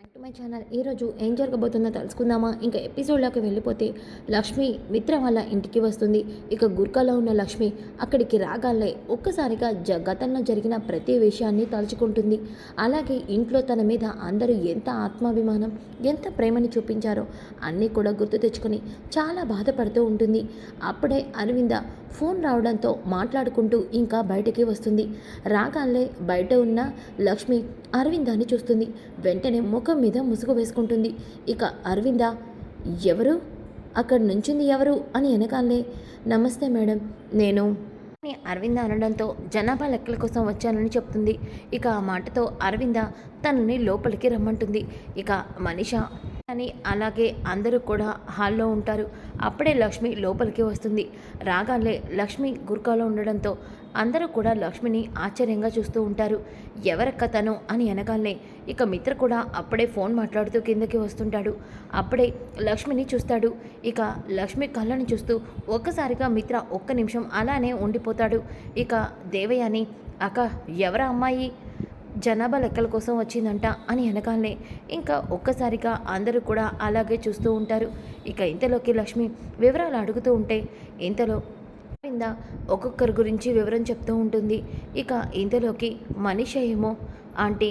Back to my channel ఈరోజు ఏం జరగబోతుందో తెలుసుకుందామా? ఇంకా ఎపిసోడ్లోకి వెళ్ళిపోతే లక్ష్మి మిత్ర వాళ్ళ ఇంటికి వస్తుంది. ఇక గుర్కాలో ఉన్న లక్ష్మి అక్కడికి రాగానే ఒక్కసారిగా జ గతంలో జరిగిన ప్రతి విషయాన్ని తలుచుకుంటుంది. అలాగే ఇంట్లో తన మీద అందరూ ఎంత ఆత్మాభిమానం ఎంత ప్రేమని చూపించారో అన్నీ కూడా గుర్తు తెచ్చుకొని చాలా బాధపడుతూ ఉంటుంది. అప్పుడే అరవింద ఫోన్ రావడంతో మాట్లాడుకుంటూ ఇంకా బయటికి వస్తుంది. రాగానే బయట ఉన్న లక్ష్మి అరవిందాన్ని చూస్తుంది. వెంటనే ముఖం మీద ముసుగు వేసుకుంటుంది. ఇక అరవింద ఎవరు? అక్కడ నుంచింది ఎవరు? అని వెనకాలే నమస్తే మేడం నేను అరవింద అనడంతో జనాభా లెక్కల కోసం వచ్చానని చెప్తుంది. ఇక ఆ మాటతో అరవింద తనని లోపలికి రమ్మంటుంది. ఇక మనిష అని అలాగే అందరూ కూడా హాల్లో ఉంటారు. అప్పుడే లక్ష్మి లోపలికి వస్తుంది. రాగానే లక్ష్మి గుర్కాలో ఉండడంతో అందరూ కూడా లక్ష్మిని ఆశ్చర్యంగా చూస్తూ ఉంటారు. ఎవరక్క తను అని అనగానే ఇక మిత్ర కూడా అప్పుడే ఫోన్ మాట్లాడుతూ కిందకి వస్తుంటాడు. అప్పుడే లక్ష్మిని చూస్తాడు. ఇక లక్ష్మి కళ్ళని చూస్తూ ఒక్కసారిగా మిత్ర ఒక్క నిమిషం అలానే ఉండిపోతాడు. ఇక దేవయాని అక్క ఎవరా అమ్మాయి? జనాభా లెక్కల కోసం వచ్చిందంట అని వెనకాలనే ఇంకా ఒక్కసారిగా అందరూ కూడా అలాగే చూస్తూ ఉంటారు. ఇక ఇంతలోకి లక్ష్మి వివరాలు అడుగుతూ ఉంటే ఇంతలో కింద ఒక్కొక్కరి గురించి వివరం చెప్తూ ఉంటుంది. ఇక ఇంతలోకి మనిష ఏమో ఆంటీ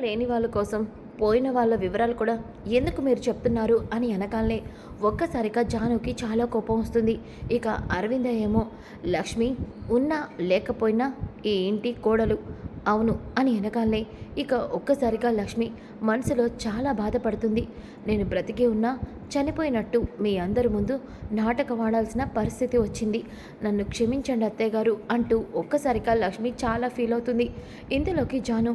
లేని వాళ్ళ కోసం పోయిన వాళ్ళ వివరాలు కూడా ఎందుకు మీరు చెప్తున్నారు? అని వెనకాలనే ఒక్కసారిగా జానుకి చాలా కోపం వస్తుంది. ఇక అరవింద ఏమో లక్ష్మి ఉన్నా లేకపోయినా ఈ ఇంటి కోడలు అవును అని వెనకాలే ఇక ఒక్కసారిగా లక్ష్మి మనసులో చాలా బాధపడుతుంది. నేను బ్రతికి ఉన్నా చనిపోయినట్టు మీ అందరి ముందు నాటకం ఆడాల్సిన పరిస్థితి వచ్చింది. నన్ను క్షమించండి అత్తయ్య గారు అంటూ ఒక్కసారిగా లక్ష్మి చాలా ఫీల్ అవుతుంది. ఇంతలోకి జాను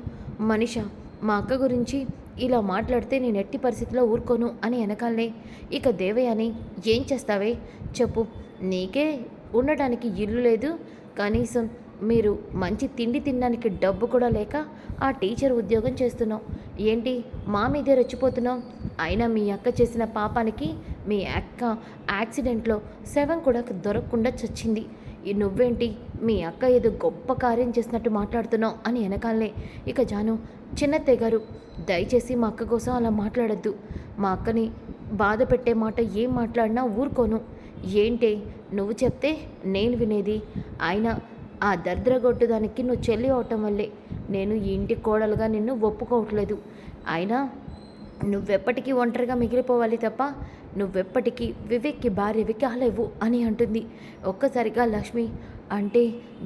మనిష మా అక్క గురించి ఇలా మాట్లాడితే నేను ఎట్టి పరిస్థితిలో ఊరుకోను అని వెనకాలనే ఇక దేవయాని ఏం చేస్తావే? చెప్పు. నీకే ఉండడానికి ఇల్లు లేదు. కనీసం మీరు మంచి తిండి తినడానికి డబ్బు కూడా లేక ఆ టీచర్ ఉద్యోగం చేస్తున్నాం ఏంటి? మా మీదే రెచ్చిపోతున్నాం అయినా మీ అక్క చేసిన పాపానికి మీ అక్క యాక్సిడెంట్లో శవం కూడా దొరకకుండా చచ్చింది. ఈ నువ్వేంటి? మీ అక్క ఏదో గొప్ప కార్యం చేసినట్టు మాట్లాడుతున్నావు అని వెనకాలనే ఇక జాను చిన్నత్తయ్య గారు దయచేసి మా అక్క కోసం అలా మాట్లాడద్దు. మా అక్కని బాధ పెట్టే మాట ఏం మాట్లాడినా ఊరుకోను. ఏంటే? నువ్వు చెప్తే నేను వినేది. అయినా ఆ దరిద్రగొట్టు దానికి నువ్వు చెల్లి అవటం వల్లే. నేను ఈ ఇంటి కోడలుగా నిన్ను ఒప్పుకోవట్లేదు. అయినా నువ్వెప్పటికీ ఒంటరిగా మిగిలిపోవాలి తప్ప నువ్వెప్పటికీ వివేక్కి భార్యవి కాలేవు అని అంటుంది. ఒక్కసారిగా లక్ష్మి అంటే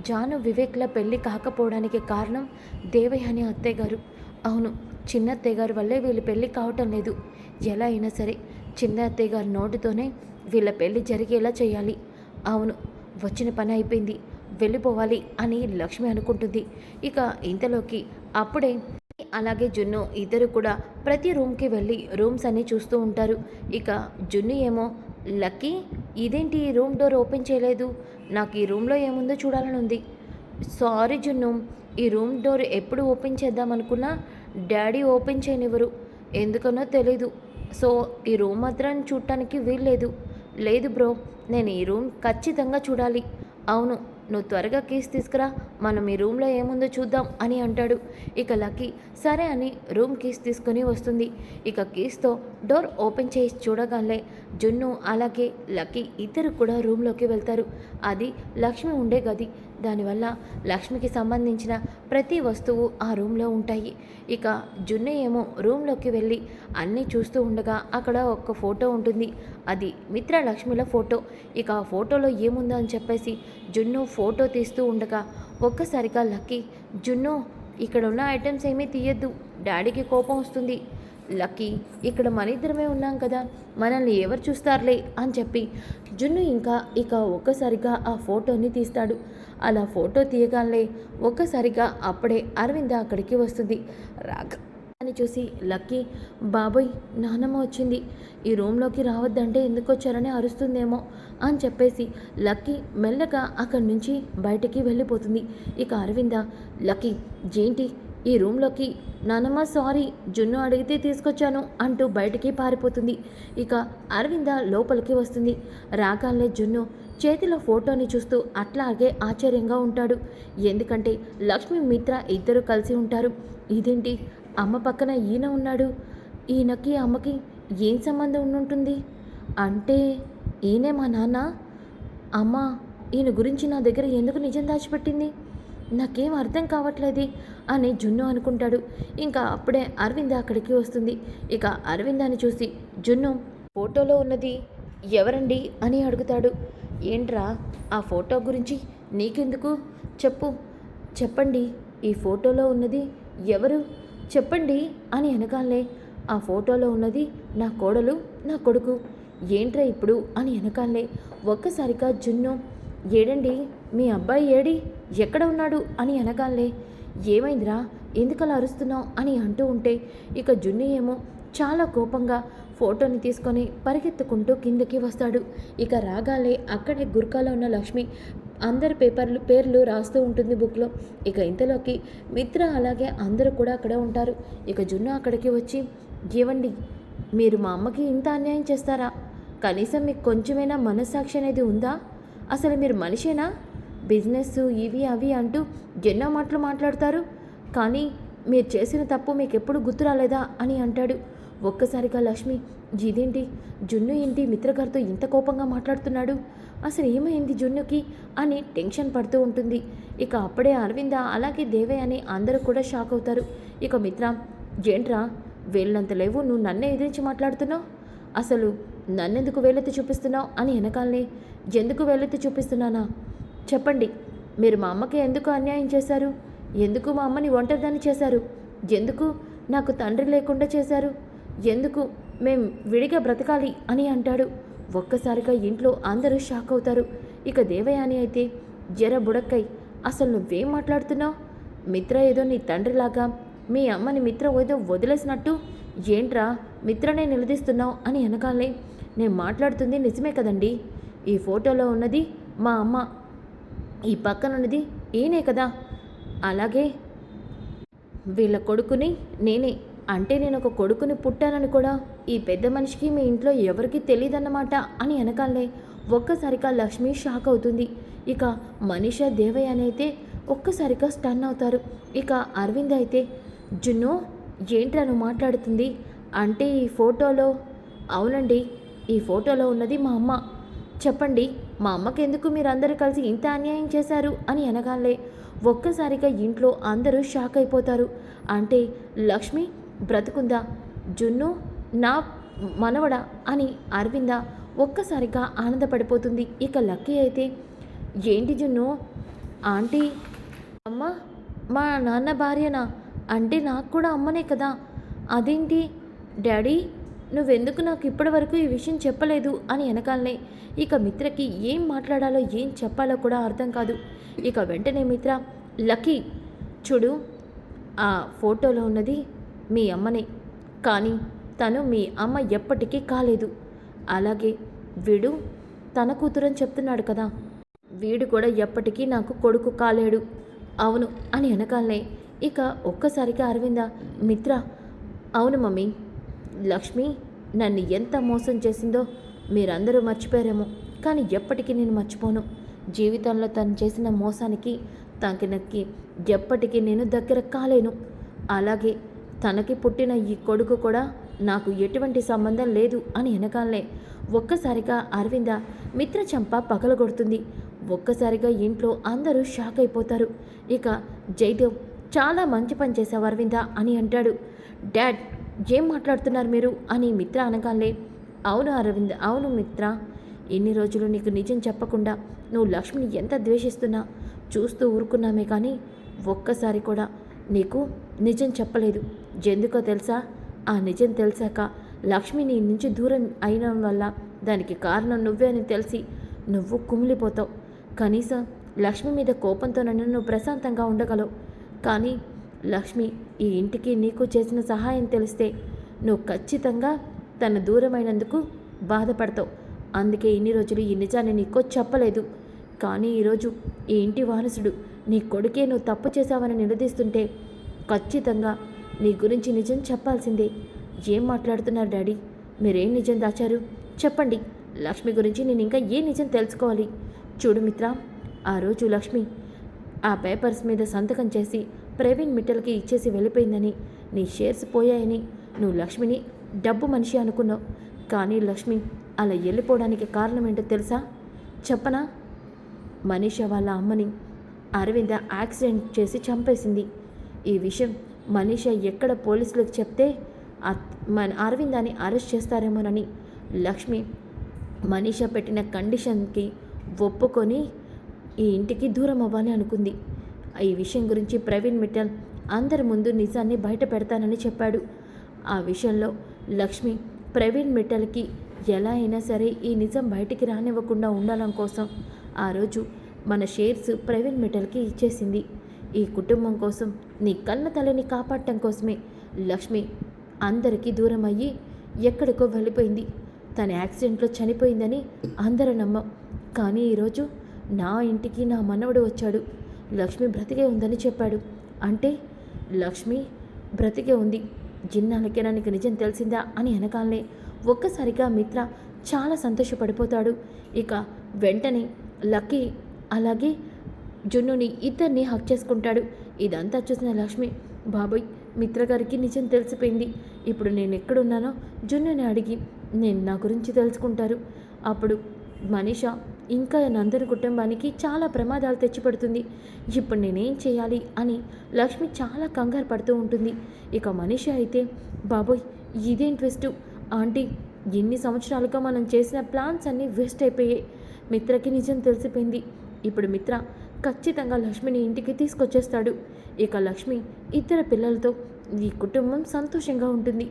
జాను వివేక్ల పెళ్ళి కాకపోవడానికి కారణం దేవయాని అత్తయ్య గారు. అవును చిన్న అత్తయ్య గారి వల్లే వీళ్ళ పెళ్ళి కావటం లేదు. ఎలా అయినా సరే చిన్న అత్తయ్య గారి నోటితోనే వీళ్ళ పెళ్ళి జరిగేలా చేయాలి. అవును వచ్చిన పని అయిపోయింది. వెళ్ళిపోవాలి అని లక్ష్మి అనుకుంటుంది. ఇక ఇంతలోకి అప్పుడే అలాగే జున్ను ఇద్దరు కూడా ప్రతి రూమ్కి వెళ్ళి రూమ్స్ అన్నీ చూస్తూ ఉంటారు. ఇక జున్ను ఏమో లక్కీ ఇదేంటి ఈ రూమ్ డోర్ ఓపెన్ చేయలేదు? నాకు ఈ రూమ్లో ఏముందో చూడాలని ఉంది. సారీ జున్ను ఈ రూమ్ డోర్ ఎప్పుడు ఓపెన్ చేద్దామనుకున్నా డాడీ ఓపెన్ చేయనివ్వరు. ఎందుకనో తెలీదు. సో ఈ రూమ్ మాత్రం చూడటానికి వీల్లేదు. లేదు బ్రో నేను ఈ రూమ్ ఖచ్చితంగా చూడాలి. అవును నువ్వు త్వరగా కీస్ తీసుకురా మనం ఈ రూమ్లో ఏముందో చూద్దాం అని అంటాడు. ఇక లక్కీ సరే అని రూమ్ కీస్ తీసుకొని వస్తుంది. ఇక కీస్తో డోర్ ఓపెన్ చేసి చూడగానే జున్ను అలాగే లక్కీ ఇద్దరు కూడా రూమ్లోకి వెళ్తారు. అది లక్ష్మి ఉండే గది. దానివల్ల లక్ష్మికి సంబంధించిన ప్రతి వస్తువు ఆ రూమ్లో ఉంటాయి. ఇక జున్ను ఏమో రూమ్లోకి వెళ్ళి అన్నీ చూస్తూ ఉండగా అక్కడ ఒక ఫోటో ఉంటుంది. అది మిత్ర లక్ష్మిల ఫోటో. ఇక ఆ ఫోటోలో ఏముందో అని చెప్పేసి జున్ను ఫోటో తీస్తూ ఉండగా ఒక్కసారిగా లక్కీ జున్ను ఇక్కడ ఉన్న ఐటమ్స్ ఏమీ తీయద్దు. డాడీకి కోపం వస్తుంది. లక్కీ ఇక్కడ మన ఇద్దరమే ఉన్నాం కదా మనల్ని ఎవరు చూస్తారులే అని చెప్పి జున్ను ఇంకా ఇక ఒక్కసారిగా ఆ ఫోటోని తీస్తాడు. అలా ఫోటో తీయగానే ఒక్కసారిగా అప్పుడే అరవింద అక్కడికి వస్తుంది. రాక అని చూసి లక్కీ బాబోయ్ నానమ్మ వచ్చింది. ఈ రూమ్లోకి రావద్దంటే ఎందుకు వచ్చారని అరుస్తుందేమో అని చెప్పేసి లక్కీ మెల్లగా అక్కడి నుంచి బయటికి వెళ్ళిపోతుంది. ఇక అరవింద లక్కీ జేంటి ఈ రూమ్లోకి నానమ్మ సారీ జున్ను అడిగితే తీసుకొచ్చాను అంటూ బయటికి పారిపోతుంది. ఇక అరవింద లోపలికి వస్తుంది. రాగానే జున్ను చేతిలో ఫోటోని చూస్తూ అట్లాగే ఆశ్చర్యంగా ఉంటాడు. ఎందుకంటే లక్ష్మి మిత్ర ఇద్దరు కలిసి ఉంటారు. ఇదేంటి? అమ్మ పక్కన ఈయన ఉన్నాడు. ఈయనకి అమ్మకి ఏం సంబంధం ఉండుంటుంది? అంటే ఈయనే మా నాన్న? అమ్మ ఈయన గురించి నా దగ్గర ఎందుకు నిజం దాచిపెట్టింది? నాకేం అర్థం కావట్లేదు అని జున్ను అనుకుంటాడు. ఇంకా అప్పుడే అరవింద అక్కడికి వస్తుంది. ఇక అరవిందాన్ని చూసి జున్ను ఫోటోలో ఉన్నది ఎవరండి అని అడుగుతాడు. ఏంట్రా ఆ ఫోటో గురించి నీకెందుకు? చెప్పు. చెప్పండి ఈ ఫోటోలో ఉన్నది ఎవరు? చెప్పండి అని వెనకాలే ఆ ఫోటోలో ఉన్నది నా కోడలు నా కొడుకు. ఏంట్రా ఇప్పుడు అని వెనకాలే ఒక్కసారిగా జున్ను ఏడండి? మీ అబ్బాయి ఏడి? ఎక్కడ ఉన్నాడు? అని అనగాలే. ఏమైందిరా? ఎందుకలా అరుస్తున్నావు? అని అంటూ ఉంటే ఇక జున్ను ఏమో చాలా కోపంగా ఫోటోని తీసుకొని పరిగెత్తుకుంటూ కిందకి వస్తాడు. ఇక రాగాలే అక్కడే గుర్కాలో ఉన్న లక్ష్మి అందరి పేపర్లు పేర్లు రాస్తూ ఉంటుంది బుక్లో. ఇక ఇంతలోకి మిత్ర అలాగే అందరూ కూడా అక్కడ ఉంటారు. ఇక జున్ను అక్కడికి వచ్చి ఏవండి? మీరు మా అమ్మకి ఇంత అన్యాయం చేస్తారా? కనీసం మీకు కొంచెమైనా మనస్సాక్షి అనేది ఉందా? అసలు మీరు మనిషేనా? బిజినెస్ ఇవి అవి అంటూ ఎన్నో మాటలు మాట్లాడతారు. కానీ మీరు చేసిన తప్పు మీకు ఎప్పుడు గుర్తు రాలేదా అని అంటాడు. ఒక్కసారిగా లక్ష్మి ఇదేంటి? జున్ను ఏంటి మిత్రగారితో ఇంత కోపంగా మాట్లాడుతున్నాడు? అసలు ఏమైంది జున్నుకి? అని టెన్షన్ పడుతూ ఉంటుంది. ఇక అప్పుడే అరవింద అలాగే దేవే అని అందరూ కూడా షాక్ అవుతారు. ఇక మిత్ర జేంట్రా వేళ్ళంత లేవు. నువ్వు నన్నే ఎదిరించి మాట్లాడుతున్నావు? అసలు నన్నెందుకు వేలెత్తి చూపిస్తున్నావు? అని వెనకాలనే ఎందుకు వెళ్ళెత్తి చూపిస్తున్నానా? చెప్పండి. మీరు మా అమ్మకి ఎందుకు అన్యాయం చేశారు? ఎందుకు మా అమ్మని ఒంటరిదాన్ని చేశారు? ఎందుకు నాకు తండ్రి లేకుండా చేశారు? ఎందుకు మేం విడిగా బ్రతకాలి అని అంటాడు. ఒక్కసారిగా ఇంట్లో అందరూ షాక్ అవుతారు. ఇక దేవయాని అయితే జర బుడక్కై అసలు నువ్వేం మాట్లాడుతున్నావు? మిత్ర ఏదో నీ తండ్రిలాగా మీ అమ్మని మిత్ర ఏదో వదిలేసినట్టు ఏంట్రా మిత్రనే నిలదీస్తున్నావు అని వెనకాలే నేను మాట్లాడుతుంది నిజమే కదండీ? ఈ ఫోటోలో ఉన్నది మా అమ్మ. ఈ పక్కన ఉన్నది ఈయనే కదా. అలాగే వీళ్ళ కొడుకుని నేనే. అంటే నేను ఒక కొడుకుని పుట్టానని కూడా ఈ పెద్ద మనిషికి మీ ఇంట్లో ఎవరికి తెలియదన్నమాట అని వెనకాలే ఒక్కసారిగా లక్ష్మి షాక్ అవుతుంది. ఇక మనిష దేవయ్య అని అయితే ఒక్కసారిగా స్టన్ అవుతారు. ఇక అరవింద్ అయితే జున్ను ఏంట్రా నువ్వు మాట్లాడుతుంది? అంటే ఈ ఫోటోలో అవునండి ఈ ఫోటోలో ఉన్నది మా అమ్మ. చెప్పండి మా అమ్మకి ఎందుకు మీరందరూ కలిసి ఇంత అన్యాయం చేశారు అని అనగాలే. ఒక్కసారిగా ఇంట్లో అందరూ షాక్ అయిపోతారు. అంటే లక్ష్మి బ్రతుకుందా? జున్ను నా మనవడా? అని అరవింద ఒక్కసారిగా ఆనందపడిపోతుంది. ఇక లక్కీ అయితే ఏంటి జున్ను? ఆంటీ అమ్మ మా నాన్న భార్యనా? అంటే నాకు కూడా అమ్మనే కదా. అదేంటి? డాడీ నువ్వెందుకు నాకు ఇప్పటి వరకు ఈ విషయం చెప్పలేదు అని వెనకాలనే. ఇక మిత్రకి ఏం మాట్లాడాలో ఏం చెప్పాలో కూడా అర్థం కాదు. ఇక వెంటనే మిత్ర లక్కీ చూడు ఆ ఫోటోలో ఉన్నది మీ అమ్మనే. కానీ తను మీ అమ్మ ఎప్పటికీ కాలేదు. అలాగే వీడు తన కూతురని చెప్తున్నాడు కదా. వీడు కూడా ఎప్పటికీ నాకు కొడుకు కాలేడు. అవును అని వెనకాలనే. ఇక ఒక్కసారిగా అరవింద మిత్ర అవును మమ్మీ లక్ష్మి నన్ను ఎంత మోసం చేసిందో మీరందరూ మర్చిపోయారేమో కానీ ఎప్పటికీ నేను మర్చిపోను. జీవితంలో తను చేసిన మోసానికి తనకి ఎప్పటికీ నేను దగ్గర కాలేను. అలాగే తనకి పుట్టిన ఈ కొడుకు కూడా నాకు ఎటువంటి సంబంధం లేదు అని వెనకాలనే ఒక్కసారిగా అరవింద మిత్ర చంప పగలగొడుతుంది. ఒక్కసారిగా ఇంట్లో అందరూ షాక్ అయిపోతారు. ఇక జైదేవ్ చాలా మంచి పని చేశావు అరవింద అని అంటాడు. డాడ్ ఏం మాట్లాడుతున్నారు మీరు? అని మిత్ర అనగానే అవును అరవింద్ అవును మిత్ర. ఎన్ని రోజులు నీకు నిజం చెప్పకుండా నువ్వు లక్ష్మిని ఎంత ద్వేషిస్తున్నా చూస్తూ ఊరుకున్నామే కానీ ఒక్కసారి కూడా నీకు నిజం చెప్పలేదు. ఎందుకో తెలుసా? ఆ నిజం తెలిసాక లక్ష్మి నీ నుంచి దూరం అయిన వల్ల దానికి కారణం నువ్వే అని తెలిసి నువ్వు కుమిలిపోతావు. కనీసం లక్ష్మి మీద కోపంతో నన్ను నువ్వు ప్రశాంతంగా ఉండగలవు. కానీ లక్ష్మి ఈ ఇంటికి నీకు చేసిన సహాయం తెలిస్తే నువ్వు ఖచ్చితంగా తన దూరమైనందుకు బాధపడతావు. అందుకే ఇన్ని రోజులు ఈ నిజాన్ని నీకో చెప్పలేదు. కానీ ఈరోజు ఈ ఇంటి వారసుడు నీ కొడుకే నువ్వు తప్పు చేశావని నిలదీస్తుంటే ఖచ్చితంగా నీ గురించి నిజం చెప్పాల్సిందే. ఏం మాట్లాడుతున్నారు డాడీ? మీరేం నిజం దాచారు? చెప్పండి. లక్ష్మి గురించి నేను ఇంకా ఏ నిజం తెలుసుకోవాలి? చూడు మిత్ర ఆ రోజు లక్ష్మి ఆ పేపర్స్ మీద సంతకం చేసి ప్రవీణ్ మిట్టల్కి ఇచ్చేసి వెళ్ళిపోయిందని. నీ షేర్స్ పోయాయని. నువ్వు లక్ష్మిని డబ్బు మనిషి అనుకున్నావు. కానీ లక్ష్మి అలా వెళ్ళిపోవడానికి కారణం ఏంటో తెలుసా? చెప్పనా? మనీష వాళ్ళ అమ్మని అరవింద యాక్సిడెంట్ చేసి చంపేసింది. ఈ విషయం మనీష ఎక్కడ పోలీసులకు చెప్తే అత్- మన అరవిందాన్ని అరెస్ట్ చేస్తారేమోనని లక్ష్మి మనీష పెట్టిన కండిషన్కి ఒప్పుకొని ఈ ఇంటికి దూరం అవ్వాలి అనుకుంది. ఈ విషయం గురించి ప్రవీణ్ మిట్టల్ అందరి ముందు నిజాన్ని బయట పెడతానని చెప్పాడు. ఆ విషయంలో లక్ష్మి ప్రవీణ్ మిట్టల్కి ఎలా అయినా సరే ఈ నిజం బయటికి రానివ్వకుండా ఉండడం కోసం ఆ రోజు మన షేర్స్ ప్రవీణ్ మిట్టల్కి ఇచ్చేసింది. ఈ కుటుంబం కోసం నీ కన్న తల్లిని కాపాడటం కోసమే లక్ష్మి అందరికీ దూరం అయ్యి ఎక్కడికో వెళ్ళిపోయింది. తన యాక్సిడెంట్లో చనిపోయిందని అందరూ నమ్మం. కానీ ఈరోజు నా ఇంటికి నా మనవడు వచ్చాడు. లక్ష్మి బ్రతికే ఉందని చెప్పాడు. అంటే లక్ష్మి బ్రతికే ఉంది. జిన్నాలకేనా నీకు నిజం తెలిసిందా అని వెనకాలనే ఒక్కసారిగా మిత్ర చాలా సంతోషపడిపోతాడు. ఇక వెంటనే లక్కీ అలాగే జున్నుని ఇద్దరిని హక్ చేసుకుంటాడు. ఇదంతా చూసిన లక్ష్మి బాబోయ్ మిత్ర గారికి నిజం తెలిసిపోయింది. ఇప్పుడు నేను ఎక్కడున్నానో జున్నుని అడిగి నేను నా గురించి తెలుసుకుంటారు. అప్పుడు మనీషా ఇంకా నందరి కుటుంబానికి చాలా ప్రమాదాలు తెచ్చిపెడుతుంది. ఇప్పుడు నేనేం చేయాలి అని లక్ష్మి చాలా కంగారు పడుతూ ఉంటుంది. ఇక మనిషి అయితే బాబోయ్ ఇదేం ట్విస్ట్? ఆంటీ ఎన్ని సంవత్సరాలుగా మనం చేసిన ప్లాన్స్ అన్నీ వేస్ట్ అయిపోయాయి. మిత్రకి నిజం తెలిసిపోయింది. ఇప్పుడు మిత్ర ఖచ్చితంగా లక్ష్మిని ఇంటికి తీసుకొచ్చేస్తాడు. ఇక లక్ష్మి ఇద్దరు పిల్లలతో ఈ కుటుంబం సంతోషంగా ఉంటుంది.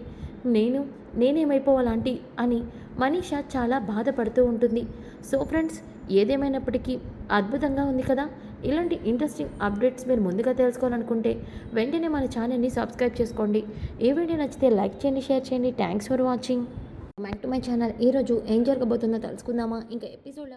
నేను నేనేమైపోవాలంటీ అని మనీష చాలా బాధపడుతూ ఉంటుంది. సో ఫ్రెండ్స్ ఏదేమైనప్పటికీ అద్భుతంగా ఉంది కదా? ఇలాంటి ఇంట్రెస్టింగ్ అప్డేట్స్ మీరు ముందుగా తెలుసుకోవాలనుకుంటే వెంటనే మన ఛానల్ని సబ్స్క్రైబ్ చేసుకోండి. ఈ వీడియో నచ్చితే లైక్ చేయండి షేర్ చేయండి. Thanks for watching. Back to my channel. ఈరోజు ఏం జరగబోతుందో తెలుసుకుందామా? ఇంకా ఎపిసోడ్లో